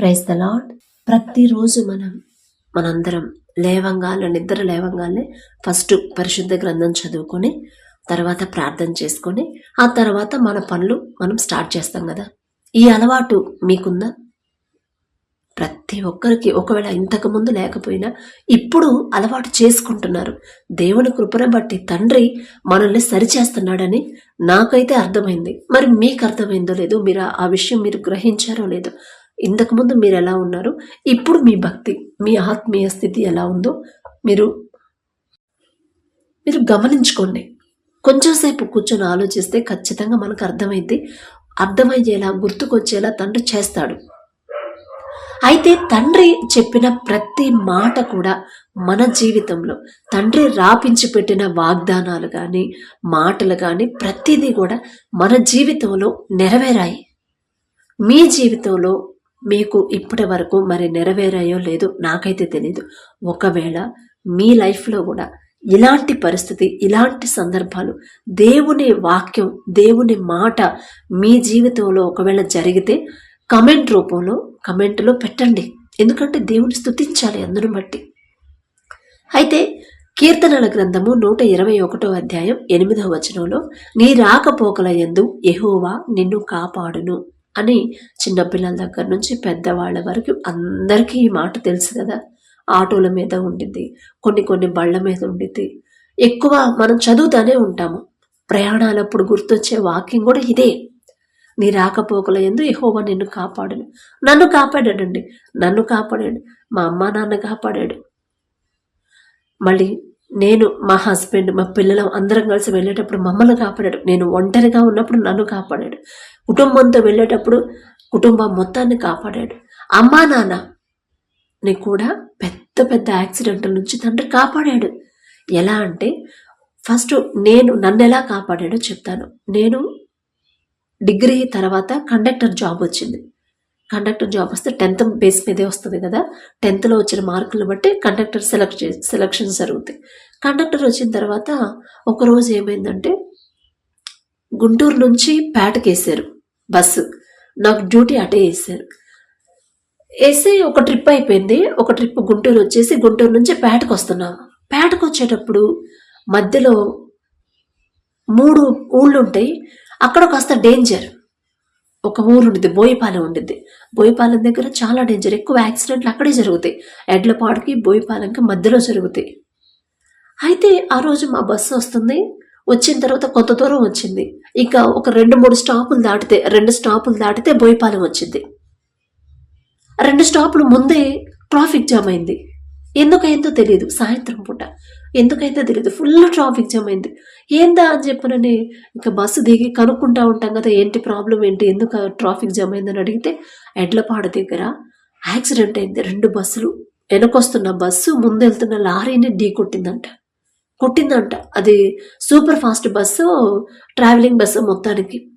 Praise the lord ప్రతిరోజు మనం మనందరం లేవంగానే నిద్ర లేవంగానే ఫస్ట్ పరిశుద్ధ గ్రంథం చదువుకొని తర్వాత ప్రార్థన చేసుకొని ఆ తర్వాత మన పనులు మనం స్టార్ట్ చేస్తాం కదా. ఈ అలవాటు మీకుందా? ప్రతి ఒక్కరికి ఒకవేళ ఇంతకుముందు లేకపోయినా ఇప్పుడు అలవాటు చేసుకుంటున్నారు. దేవుని కృపను బట్టి తండ్రి మనల్ని సరిచేస్తున్నాడని నాకైతే అర్థమైంది. మరి మీకు అర్థమైందో లేదో మీరు ఆ విషయం మీరు గ్రహించారో లేదో ఇంతకుముందు మీరు ఎలా ఉన్నారు? ఇప్పుడు మీ భక్తి మీ ఆత్మీయ స్థితి ఎలా ఉందో మీరు మీరు గమనించుకోండి. కొంచెం సేపు కూర్చొని ఆలోచిస్తే ఖచ్చితంగా మనకు అర్థమైంది అర్థమయ్యేలా గుర్తుకొచ్చేలా తండ్రి చేస్తాడు. అయితే తండ్రి చెప్పిన ప్రతి మాట కూడా మన జీవితంలో తండ్రి రాపించి పెట్టిన వాగ్దానాలు కానీ మాటలు కానీ ప్రతిదీ కూడా మన జీవితంలో నెరవేరాయి. మీ జీవితంలో మీకు ఇప్పటి వరకు మరి నెరవేరాయో లేదో నాకైతే తెలీదు. ఒకవేళ మీ లైఫ్లో కూడా ఇలాంటి పరిస్థితి ఇలాంటి సందర్భాలు దేవుని వాక్యం దేవుని మాట మీ జీవితంలో ఒకవేళ జరిగితే కమెంట్ రూపంలో కమెంట్లో పెట్టండి. ఎందుకంటే దేవుని స్థుతించాలి అందును బట్టి. అయితే కీర్తనల గ్రంథము నూట ఇరవై ఒకటో అధ్యాయం ఎనిమిదవ వచనంలో నీ రాకపోకల ఎందు ఎహోవా నిన్ను కాపాడును. అని చిన్నపిల్లల దగ్గర నుంచి పెద్దవాళ్ళ వరకు అందరికీ ఈ మాట తెలుసు కదా. ఆటోల మీద ఉండిద్ది కొన్ని కొన్ని బళ్ళ మీద ఉండిద్ది. ఎక్కువ మనం చదువుతూనే ఉంటాము. ప్రయాణాలప్పుడు గుర్తొచ్చే వాక్యం కూడా ఇదే. నీ రాకపోకల ఎందు ఎహోవా నిన్ను కాపాడను. నన్ను కాపాడాడండి. నన్ను కాపాడాడు. మా అమ్మ నాన్న కాపాడాడు. మళ్ళీ నేను మా హస్బెండ్ మా పిల్లలు అందరం కలిసి వెళ్ళేటప్పుడు మమ్మల్ని కాపాడాడు. నేను ఒంటరిగా ఉన్నప్పుడు నన్ను కాపాడాడు. కుటుంబంతో వెళ్ళేటప్పుడు కుటుంబం మొత్తాన్ని కాపాడాడు. అమ్మా నాన్న ని కూడా పెద్ద పెద్ద యాక్సిడెంట్ల నుంచి తండ్రి కాపాడాడు. ఎలా అంటే ఫస్ట్ నేను నన్ను ఎలా కాపాడాడో చెప్తాను. నేను డిగ్రీ తర్వాత కండక్టర్ జాబ్ వచ్చింది. కండక్టర్ జాబ్ వస్తే టెన్త్ బేస్ మీదే వస్తుంది కదా టెన్త్లో వచ్చిన మార్కులు బట్టి కండక్టర్ సెలెక్ట్ చే సెలక్షన్స్ జరుగుతాయి. కండక్టర్ వచ్చిన తర్వాత ఒకరోజు ఏమైందంటే గుంటూరు నుంచి పేటకేసారు బస్సు నాకు డ్యూటీ అటే వేసారు. వేసి ఒక ట్రిప్ అయిపోయింది ఒక ట్రిప్ గుంటూరు వచ్చేసి గుంటూరు నుంచి పేటకు వస్తున్నాం పేటకు వచ్చేటప్పుడు మధ్యలో మూడు ఊళ్ళు ఉంటాయి అక్కడ కాస్త డేంజర్. ఒక ఊరు ఉండిద్ది బోయిపాలెం ఉండిద్ది. బోయిపాలెం దగ్గర చాలా డేంజర్ ఎక్కువ యాక్సిడెంట్లు అక్కడే జరుగుతాయి. ఎడ్లపాడుకి బోయిపాలెంకి మధ్యలో జరుగుతాయి. అయితే ఆ రోజు మా బస్సు వస్తుంది. వచ్చిన తర్వాత కొంత దూరం వచ్చింది. ఇంకా ఒక రెండు మూడు స్టాపులు దాటితే రెండు స్టాపులు దాటితే బోయిపాలెం వచ్చింది. రెండు స్టాపులు ముందే ట్రాఫిక్ జామ్ అయింది. ఎందుకైందో తెలియదు. సాయంత్రం పూట. ఎందుకైతే తెలియదు? ఫుల్ ట్రాఫిక్ జామ్ అయింది. ఏందా అని చెప్పనని ఇక బస్సు దిగి కనుక్కుంటా ఉంటాం కదా ఏంటి ప్రాబ్లం ఏంటి? ఎందుకు ట్రాఫిక్ జామ్ అయిందని అడిగితే ఎడ్లపాడు దగ్గర యాక్సిడెంట్ అయింది. రెండు బస్సులు. వెనకొస్తున్న బస్సు ముందు వెళ్తున్న లారీని ఢీ కొట్టిందంట. కొట్టిందంట. అది super fast bus travelling bus మొత్తానికి.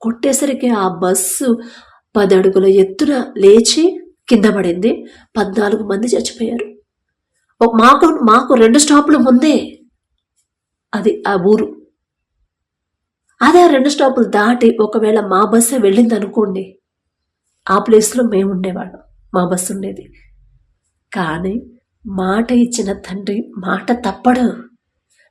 కొట్టేసరికి ఆ బస్సు పది అడుగుల ఎత్తున లేచి కింద పడింది. పద్నాలుగు మంది చచ్చిపోయారు. మాకు మాకు రెండు స్టాపులు ముందే. అది ఆ ఊరు. అదే ఆ రెండు స్టాపులు దాటి ఒకవేళ మా బస్సే వెళ్ళింది అనుకోండి ఆ ప్లేస్లో మేము ఉండేవాళ్ళం మా బస్సు ఉండేది. కానీ మాట ఇచ్చిన తండ్రి మాట తప్పడు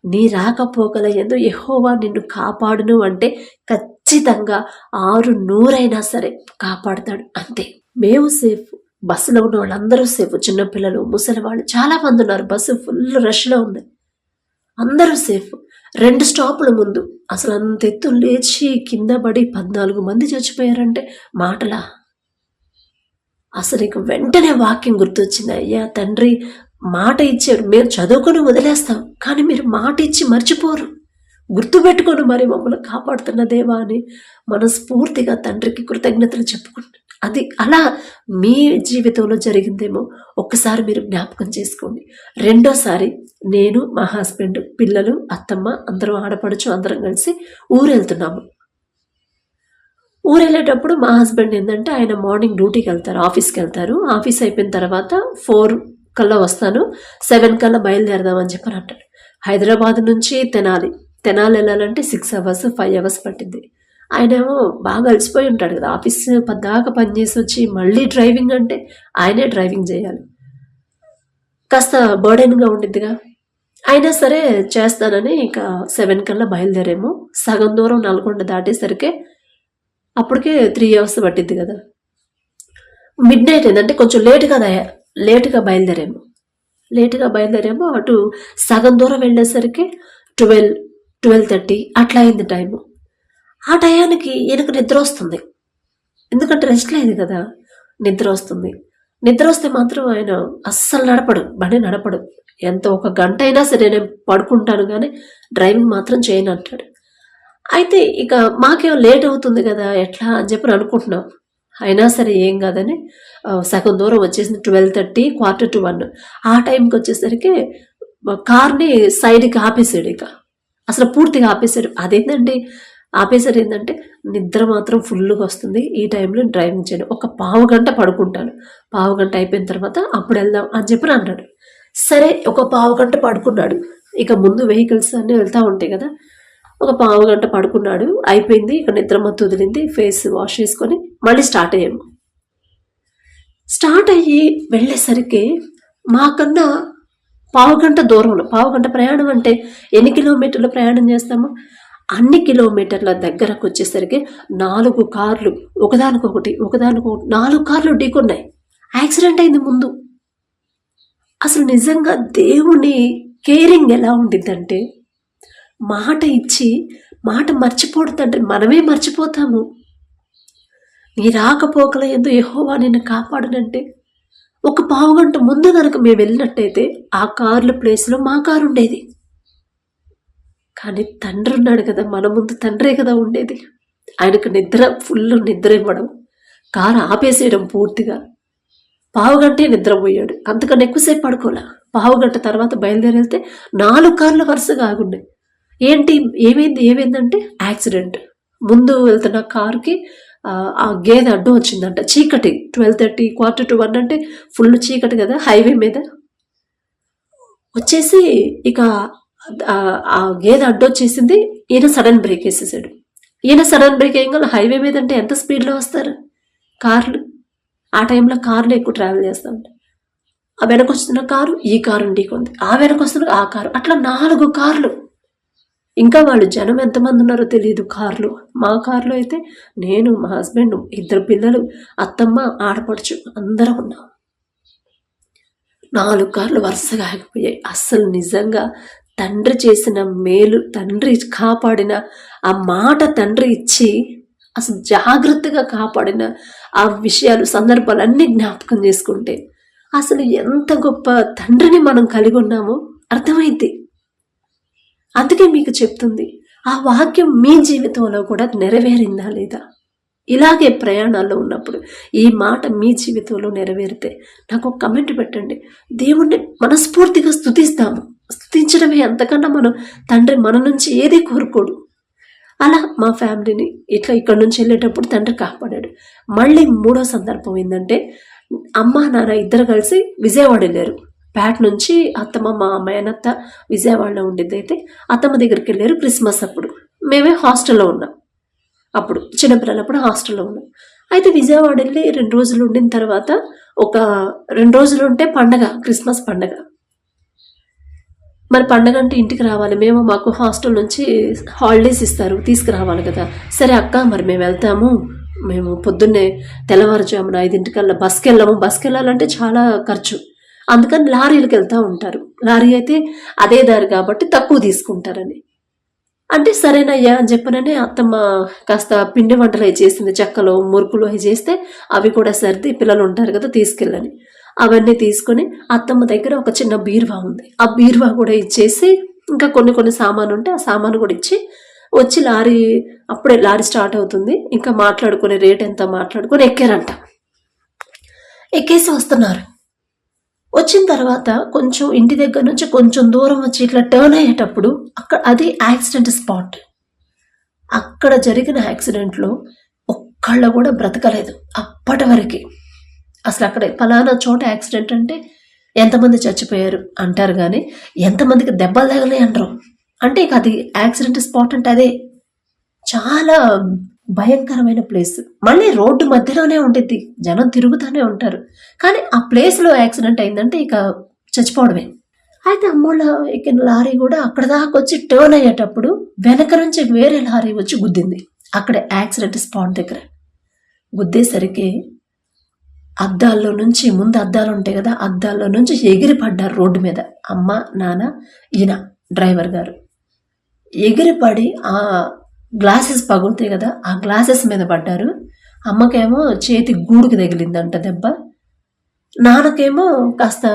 నీ రాకపోకల ఎందు ఎహోవా నిన్ను కాపాడును అంటే ఖచ్చితంగా ఆరు నూరైనా సరే కాపాడుతాడు. అంతే. మేము సేఫ్. బస్సులో ఉన్న వాళ్ళందరూ సేఫ్. చిన్నపిల్లలు ముసలి వాళ్ళు చాలా మంది ఉన్నారు. బస్సు ఫుల్ రష్లో ఉంది. అందరూ సేఫ్. రెండు స్టాపుల ముందు అసలు అంత ఎత్తు లేచి కింద పడి పద్నాలుగు మంది చచ్చిపోయారంటే మాటలా? అసలు నీకు వెంటనే వాక్యం గుర్తొచ్చింది. అయ్యా తండ్రి మాట ఇచ్చారు మేము చదువుకొని వదిలేస్తాం కానీ మీరు మాట ఇచ్చి మర్చిపోరు. గుర్తుపెట్టుకొని మరి మమ్మల్ని కాపాడుతున్న దేవా అని మనస్ఫూర్తిగా తండ్రికి కృతజ్ఞతలు చెప్పుకుంటాం అది అలా మీ జీవితంలో జరిగిందేమో ఒక్కసారి మీరు జ్ఞాపకం చేసుకోండి. రెండోసారి నేను మా హస్బెండ్ పిల్లలు అత్తమ్మ అందరం ఆడపడుచు అందరం కలిసి ఊరు వెళ్తున్నాము ఊరు వెళ్ళేటప్పుడు మా హస్బెండ్ ఏంటంటే ఆయన మార్నింగ్ డ్యూటీకి వెళ్తారు ఆఫీస్కి వెళ్తారు. ఆఫీస్ అయిపోయిన తర్వాత ఫోర్ కల్లా వస్తాను సెవెన్ కల్లా బయలుదేరదామని చెప్పని అంటాడు. హైదరాబాద్ నుంచి తెనాలి. తెనాలి వెళ్ళాలంటే సిక్స్ అవర్స్ ఫైవ్ అవర్స్ పట్టింది ఆయనేమో బాగా అలసిపోయి ఉంటాడు కదా. ఆఫీస్ పద్దాక పనిచేసి వచ్చి మళ్ళీ డ్రైవింగ్ అంటే ఆయనే డ్రైవింగ్ చేయాలి. కాస్త బర్డెన్గా ఉండిద్దిగా. అయినా సరే చేస్తానని ఇక సెవెన్ కల్లా బయలుదేరేమో. సగం దూరం నల్గొండ దాటేసరికి అప్పటికే త్రీ అవర్స్ పట్టిద్ది కదా. మిడ్ నైట్ ఏంటంటే కొంచెం లేటుగా కదా లేటుగా బయలుదేరాము. లేటుగా బయలుదేరాము. అటు సగం దూరం వెళ్ళేసరికి ట్వెల్వ్ ట్వెల్వ్ థర్టీ అట్లా అయింది టైము. ఆ టయానికి ఈయనకు నిద్ర వస్తుంది. ఎందుకంటే రెస్ట్ లేదు కదా నిద్ర వస్తుంది. నిద్ర వస్తే మాత్రం ఆయన అస్సలు నడపడు బండి నడపడు. ఎంత ఒక గంట అయినా సరే నేను పడుకుంటాను కానీ డ్రైవింగ్ మాత్రం చేయను అంటాడు. అయితే ఇక మాకేం లేట్ అవుతుంది కదా ఎట్లా అని చెప్పి అనుకుంటున్నాం. అయినా సరే ఏం కాదని సగం దూరం వచ్చేసింది twelve thirty quarter to one ఆ టైంకి వచ్చేసరికి కార్ని సైడ్కి ఆపేసాడు ఇక. అసలు పూర్తిగా ఆపేశాడు అదేంటండి ఆపేసరి ఏంటంటే నిద్ర మాత్రం ఫుల్గా వస్తుంది. ఈ టైంలో డ్రైవింగ్ చేయను. ఒక పావు గంట పడుకుంటాను. పావు గంట అయిపోయిన తర్వాత అప్పుడు వెళ్దాం అని చెప్పి అన్నాడు. సరే ఒక పావు గంట పడుకున్నాడు. ఇక ముందు వెహికల్స్ అన్నీ వెళ్తూ ఉంటాయి కదా. ఒక పావు గంట పడుకున్నాడు. అయిపోయింది. ఇక నిద్ర మత్తు వదిలింది. ఫేస్ వాష్ చేసుకొని మళ్ళీ స్టార్ట్ అయ్యాము. స్టార్ట్ అయ్యి వెళ్ళేసరికి మాకన్నా పావు గంట దూరంలో పావు గంట ప్రయాణం అంటే ఎన్ని కిలోమీటర్లు ప్రయాణం చేస్తాము? అన్ని కిలోమీటర్ల దగ్గరకు వచ్చేసరికి నాలుగు కార్లు ఒకదానికొకటి ఒకదానికొకటి నాలుగు కార్లు ఢీకొన్నాయి. యాక్సిడెంట్ అయింది ముందు. అసలు నిజంగా దేవుని కేరింగ్ ఎలా ఉండిద్దంటే మాట ఇచ్చి మాట మర్చిపోతుంటే మనమే మర్చిపోతాము. నీ రాకపోకల ఎందు యహోవా నిన్ను కాపాడునంటే ఒక పావు గంట ముందు కనుక మేము వెళ్ళినట్టయితే ఆ కార్ల ప్లేస్లో మా కారు ఉండేది కానీ తండ్రి ఉన్నాడు కదా మన ముందు తండ్రే కదా ఉండేది. ఆయనకు నిద్ర ఫుల్ నిద్ర ఇవ్వడం కారు ఆపేసేయడం పూర్తిగా. పావుగంటే నిద్రపోయాడు. అంతకన్నా ఎక్కువసేపు పడుకోలే? పావుగంట తర్వాత బయలుదేరి వెళ్తే నాలుగు కార్లు వరుసగా ఆగున్నాయి. ఏంటి ఏమైంది ఏమైందంటే యాక్సిడెంట్. ముందు వెళ్తున్న కారుకి ఆ, గేదె అడ్డం వచ్చిందంట. చీకటి. Twelve thirty quarter to one అంటే ఫుల్ చీకటి కదా హైవే మీద. వచ్చేసి ఇక ఆ, గేదె అడ్డొచ్చేసింది. ఈయన సడన్ బ్రేక్ వేసేసాడు. ఈయన సడన్ బ్రేక్ వేయగల హైవే మీద అంటే ఎంత స్పీడ్లో వస్తారు? కార్లు? ఆ టైంలో కార్లు ఎక్కువ ట్రావెల్ చేస్తూ ఉంటాయి ఆ వెనకొస్తున్న కారు ఈ కారు ఢీకొంది ఆ వెనకొస్తున్న ఆ కారు. అట్లా నాలుగు కార్లు. ఇంకా వాళ్ళు జనం ఎంతమంది ఉన్నారో తెలియదు కార్లు. మా కార్లో అయితే నేను మా హస్బెండ్ ఇద్దరు పిల్లలు అత్తమ్మ ఆడపడుచు అందరం ఉన్నాం. నాలుగు కార్లు వరుసగా ఆగిపోయాయి. అస్సలు నిజంగా తండ్రి చేసిన మేలు తండ్రి కాపాడిన ఆ మాట తండ్రి ఇచ్చి అసలు జాగ్రత్తగా కాపాడిన ఆ విషయాలు సందర్భాలు అన్నీ జ్ఞాపకం చేసుకుంటే అసలు ఎంత గొప్ప తండ్రిని మనం కలిగి ఉన్నామో అర్థమైంది అందుకే మీకు చెప్తుంది ఆ వాక్యం మీ జీవితంలో కూడా నెరవేరిందా లేదా? ఇలాగే ప్రయాణాల్లో ఉన్నప్పుడు ఈ మాట మీ జీవితంలో నెరవేరితే నాకు ఒక కమెంట్ పెట్టండి. దేవుణ్ణి మనస్ఫూర్తిగా స్థుతిస్తాము స్థుతించడమే అంతకన్నా మనం తండ్రి మన నుంచి ఏది కోరుకోడు. అలా మా ఫ్యామిలీని ఇట్లా ఇక్కడ నుంచి వెళ్ళేటప్పుడు తండ్రి కాపాడాడు. మళ్ళీ మూడో సందర్భం ఏంటంటే అమ్మ నాన్న ఇద్దరు కలిసి విజయవాడ వెళ్ళారు. ప్యాట్ నుంచి అత్తమ్మ మా మేనత్త విజయవాడలో ఉండేది అయితే అత్తమ్మ దగ్గరికి వెళ్ళారు క్రిస్మస్ అప్పుడు. మేమే హాస్టల్లో ఉన్నాం. అప్పుడు చిన్నపిల్లలప్పుడు హాస్టల్లో ఉన్నాం. అయితే విజయవాడ వెళ్ళి రెండు రోజులు ఉండిన తర్వాత ఒక రెండు రోజులు ఉంటే పండగ క్రిస్మస్ పండగ. మరి పండగ అంటే ఇంటికి రావాలి. మేము మాకు హాస్టల్ నుంచి హాలిడేస్ ఇస్తారు. తీసుకురావాలి కదా. సరే అక్క మరి మేము వెళ్తాము. మేము పొద్దున్నే తెల్లవారుజామున ఐదింటికల్లా బస్కి వెళ్ళాము బస్కి వెళ్ళాలంటే చాలా ఖర్చు. అందుకని లారీలకు వెళ్తూ ఉంటారు. లారీ అయితే అదే దారి కాబట్టి తక్కువ తీసుకుంటారని. అంటే సరేనయ్యా అని చెప్పననే అత్తమ్మ కాస్త పిండి వంటలు అవి చేసింది. చెక్కలు మురుకులు అవి చేస్తే అవి కూడా సర్ది పిల్లలు ఉంటారు కదా తీసుకెళ్ళని. అవన్నీ తీసుకొని అత్తమ్మ దగ్గర ఒక చిన్న బీరువా ఉంది. ఆ బీరువా కూడా ఇచ్చేసి ఇంకా కొన్ని కొన్ని సామాను ఉంటే ఆ సామాను కూడా ఇచ్చి వచ్చి లారీ అప్పుడే లారీ స్టార్ట్ అవుతుంది. ఇంకా మాట్లాడుకునే రేట్ ఎంత మాట్లాడుకొని ఎక్కారంట. ఎక్కేసి వస్తున్నారు. వచ్చిన తర్వాత కొంచెం ఇంటి దగ్గర నుంచి కొంచెం దూరం వచ్చి ఇట్లా టర్న్ అయ్యేటప్పుడు అక్కడ అది యాక్సిడెంట్ స్పాట్ అక్కడ జరిగిన యాక్సిడెంట్లో ఒక్కళ్ళ కూడా బ్రతకలేదు. అప్పటి వరకు. అసలు అక్కడ ఫలానా చోట యాక్సిడెంట్ అంటే ఎంతమంది చచ్చిపోయారు అంటారు కానీ ఎంతమందికి దెబ్బలు తగలే అంటారు. అంటే ఇక అది యాక్సిడెంట్ స్పాట్ అంటే అదే. చాలా భయంకరమైన ప్లేస్. మళ్ళీ రోడ్డు మధ్యలోనే ఉంటుంది జనం తిరుగుతూనే ఉంటారు. కానీ ఆ ప్లేస్లో యాక్సిడెంట్ అయిందంటే ఇక చచ్చిపోవడమే. అయితే అమ్మోళ్ళ ఎక్కిన లారీ కూడా అక్కడ దాకా వచ్చి టర్న్ అయ్యేటప్పుడు వెనక నుంచి వేరే లారీ వచ్చి గుద్దింది. అక్కడ యాక్సిడెంట్ స్పాట్ దగ్గర. గుద్దేసరికి అద్దాల్లో నుంచి ముందు అద్దాలు ఉంటాయి కదా అద్దాల్లో నుంచి ఎగిరి పడ్డారు రోడ్డు మీద. అమ్మ నాన్న ఈయన డ్రైవర్ గారు. ఎగిరిపడి ఆ గ్లాసెస్ పగులుతాయి కదా ఆ గ్లాసెస్ మీద పడ్డారు. అమ్మకేమో చేతి గూడుకి తగిలిందంట దెబ్బ. నాన్నకేమో కాస్త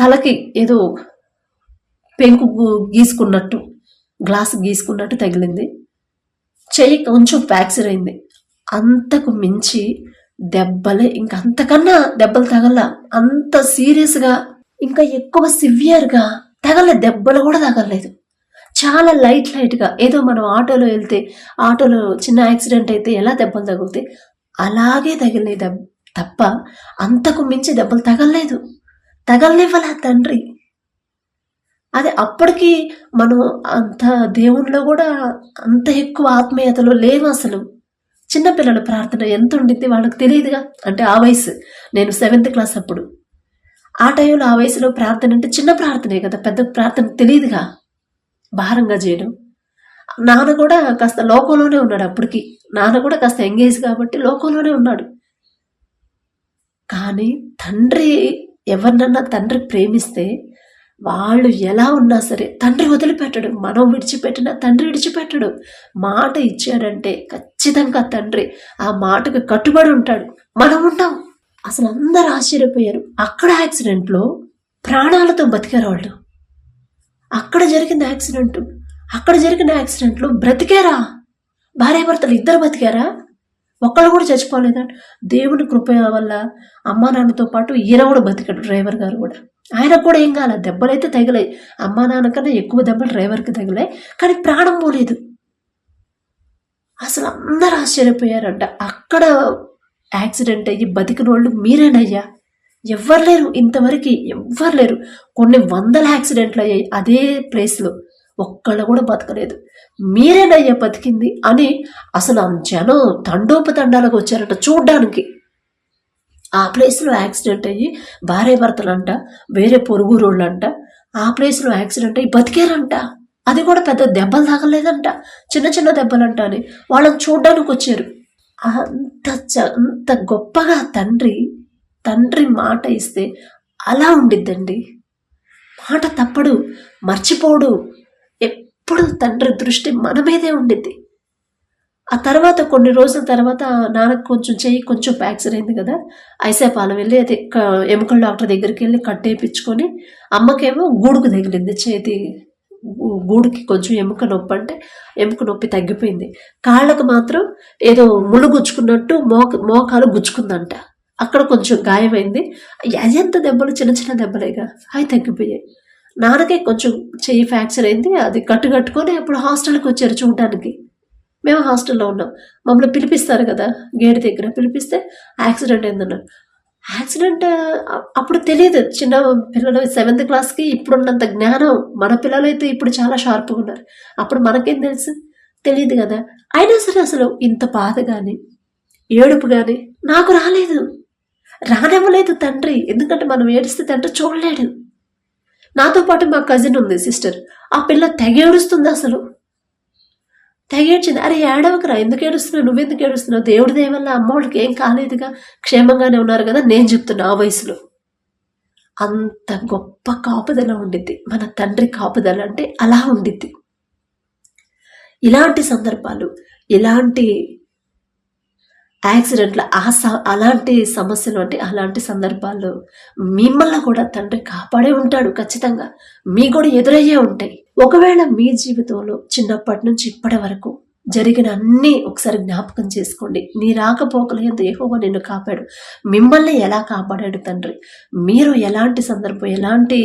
తలకి ఏదో పెంకు గీసుకున్నట్టు గ్లాస్ గీసుకున్నట్టు తగిలింది. చెయ్యి కొంచెం ఫ్రాక్చర్ అయింది. అంతకు మించి దెబ్బలే ఇంకా అంతకన్నా దెబ్బలు తగల అంత సీరియస్గా ఇంకా ఎక్కువ సివియర్గా తగల దెబ్బలు కూడా తగలలేదు. చాలా లైట్ లైట్గా ఏదో మనం ఆటోలో వెళ్తే ఆటోలో చిన్న యాక్సిడెంట్ అయితే ఎలా దెబ్బలు తగులుతాయి అలాగే తగిలినాయి దెబ్బ తప్ప అంతకు మించి దెబ్బలు తగలలేదు. తగలనివ్వాలి ఆ తండ్రి. అదే అప్పటికి మనం అంత దేవునిలో కూడా అంత ఎక్కువ ఆత్మీయతలో లేవు అసలు. చిన్నపిల్లల ప్రార్థన ఎంత ఉండింది వాళ్ళకి తెలియదుగా? అంటే ఆ వయసు. నేను సెవెంత్ క్లాస్ అప్పుడు. ఆ టైంలో ఆ వయసులో ప్రార్థన అంటే చిన్న ప్రార్థనే కదా పెద్ద ప్రార్థన తెలియదుగా? భారంగా చేయడం. నాన్న కూడా కాస్త లోకంలోనే ఉన్నాడు అప్పటికి. నాన్న కూడా కాస్త ఎంగేజ్ కాబట్టి లోకంలోనే ఉన్నాడు. కానీ తండ్రి ఎవరినన్నా తండ్రి ప్రేమిస్తే వాళ్ళు ఎలా ఉన్నా సరే తండ్రి వదిలిపెట్టడు మనం విడిచిపెట్టిన తండ్రి విడిచిపెట్టడు. మాట ఇచ్చాడంటే ఖచ్చితంగా తండ్రి ఆ మాటకు కట్టుబడి ఉంటాడు. మనం ఉంటాం. అసలు అందరు ఆశ్చర్యపోయారు. అక్కడ యాక్సిడెంట్లో ప్రాణాలతో బతికారు వాళ్ళు. అక్కడ జరిగిన యాక్సిడెంట్. అక్కడ జరిగిన యాక్సిడెంట్లో బ్రతికారా? భార్యాభర్తలు ఇద్దరు బతికారా? ఒక్కళ్ళు కూడా చచ్చిపోలేదా దేవుని కృప వల్ల అమ్మా నాన్నతో పాటు ఈయన కూడా బతికాడు డ్రైవర్ గారు కూడా. ఆయన కూడా ఏం కాలే దెబ్బలైతే తగిలాయి. అమ్మా నాన్న కన్నా ఎక్కువ దెబ్బలు డ్రైవర్కి తగిలాయి. కానీ ప్రాణం పోలేదు. అసలు అందరూ ఆశ్చర్యపోయారంట. అక్కడ యాక్సిడెంట్ అయ్యి బతికిన వాళ్ళు మీరేనయ్యా? ఎవ్వరు లేరు. ఇంతవరకు ఎవ్వరు లేరు. కొన్ని వందల యాక్సిడెంట్లు అయ్యాయి అదే ప్లేస్లో. ఒక్కళ్ళు కూడా బతకలేదు. మీరేనయ్యా బతికింది అని అసలు జనం తండోపతండాలకు వచ్చారట చూడ్డానికి. ఆ ప్లేస్లో యాక్సిడెంట్ అయ్యి భార్య భర్తలంట వేరే పొరుగురోళ్ళంట ఆ ప్లేస్లో యాక్సిడెంట్ అయ్యి బతికారంట. అది కూడా పెద్ద దెబ్బలు తాగలేదంట చిన్న చిన్న దెబ్బలంట అని వాళ్ళని చూడ్డానికి వచ్చారు. అంత చ- అంత గొప్పగా తండ్రి తండ్రి మాట ఇస్తే అలా ఉండిద్దండి. మాట తప్పడు మర్చిపోడు ఎప్పుడు తండ్రి దృష్టి మన మీదే ఉండిద్ది. ఆ తర్వాత కొన్ని రోజుల తర్వాత నాన్నకు కొంచెం చెయ్యి కొంచెం ఫ్రాక్చర్ అయింది కదా. ఐసేపాలెం వెళ్ళి అది ఎముకల డాక్టర్ దగ్గరికి వెళ్ళి కట్టేపించుకొని అమ్మకేమో గూడుకు తగిలింది. చేతి గూడుకి కొంచెం ఎముక నొప్పి అంటే ఎముక నొప్పి తగ్గిపోయింది. కాళ్ళకు మాత్రం ఏదో ముళ్ళు గుచ్చుకున్నట్టు మోక మోకాలు గుచ్చుకుందంట. అక్కడ కొంచెం గాయమైంది. ఎంత దెబ్బలు చిన్న చిన్న దెబ్బలేగా. అవి తగ్గిపోయాయి. నాన్నకే కొంచెం చెయ్యి ఫ్రాక్చర్ అయింది అది కట్టు కట్టుకొని అప్పుడు హాస్టల్కి వచ్చారు చూడడానికి. మేము హాస్టల్లో ఉన్నాం. మమ్మల్ని పిలిపిస్తారు కదా గేట్ దగ్గర పిలిపిస్తే యాక్సిడెంట్ అయిందన్నారు. యాక్సిడెంట్ అప్పుడు తెలియదు. చిన్న పిల్లలు సెవెంత్ క్లాస్కి ఇప్పుడున్నంత జ్ఞానం మన పిల్లలైతే ఇప్పుడు చాలా షార్ప్గా ఉన్నారు. అప్పుడు మనకేం తెలుసు? తెలియదు కదా. అయినా సరే అసలు ఇంత బాధ కానీ ఏడుపు కానీ నాకు రాలేదు. రానివ్వలేదు తండ్రి. ఎందుకంటే మనం ఏడిస్తే తండ్రి చూడలేడు. నాతో పాటు మా కజిన్ ఉంది సిస్టర్ ఆ పిల్ల తెగ ఏడుస్తుంది అసలు. తెగేడ్చింది. అరే ఏడవకరా ఎందుకు ఏడుస్తున్నావు? నువ్వెందుకు ఏడుస్తున్నావు? దేవుడి దేవల్ల అమ్మోళ్ళకి ఏం కాలేదుగా? క్షేమంగానే ఉన్నారు కదా నేను చెప్తున్నా ఆ వయసులో. అంత గొప్ప కాపుదల ఉండిద్ది. మన తండ్రి కాపుదల అంటే అలా ఉండిద్ది. ఇలాంటి సందర్భాలు ఇలాంటి యాక్సిడెంట్లు ఆ స అలాంటి సమస్యలు అంటే అలాంటి సందర్భాల్లో మిమ్మల్ని కూడా తండ్రి కాపాడే ఉంటాడు ఖచ్చితంగా. మీ కూడా ఎదురయ్యే ఉంటాయి. ఒకవేళ మీ జీవితంలో చిన్నప్పటి నుంచి ఇప్పటి వరకు జరిగిన అన్నీ ఒకసారి జ్ఞాపకం చేసుకోండి. నీ రాకపోకలు ఎంత ఏహోవా నిన్ను కాపాడు. మిమ్మల్ని ఎలా కాపాడాడు తండ్రి? మీరు ఎలాంటి సందర్భం ఎలాంటి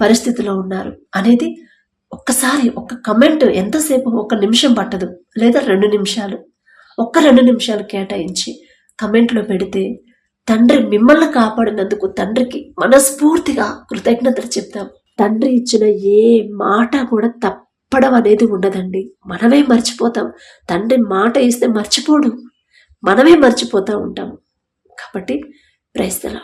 పరిస్థితిలో ఉన్నారు అనేది ఒక్కసారి ఒక్క కమెంట్ ఎంతసేపు ఒక నిమిషం పట్టదు లేదా రెండు నిమిషాలు. ఒక్క రెండు నిమిషాలు కేటాయించి కమెంట్లో పెడితే తండ్రి మిమ్మల్ని కాపాడినందుకు తండ్రికి మనస్ఫూర్తిగా కృతజ్ఞతలు చెప్తాం. తండ్రి ఇచ్చిన ఏ మాట కూడా తప్పడం అనేది ఉండదండి. మనమే మర్చిపోతాం. తండ్రి మాట ఇస్తే మర్చిపోడు. మనమే మర్చిపోతూ ఉంటాము కాబట్టి ప్రైస్తలా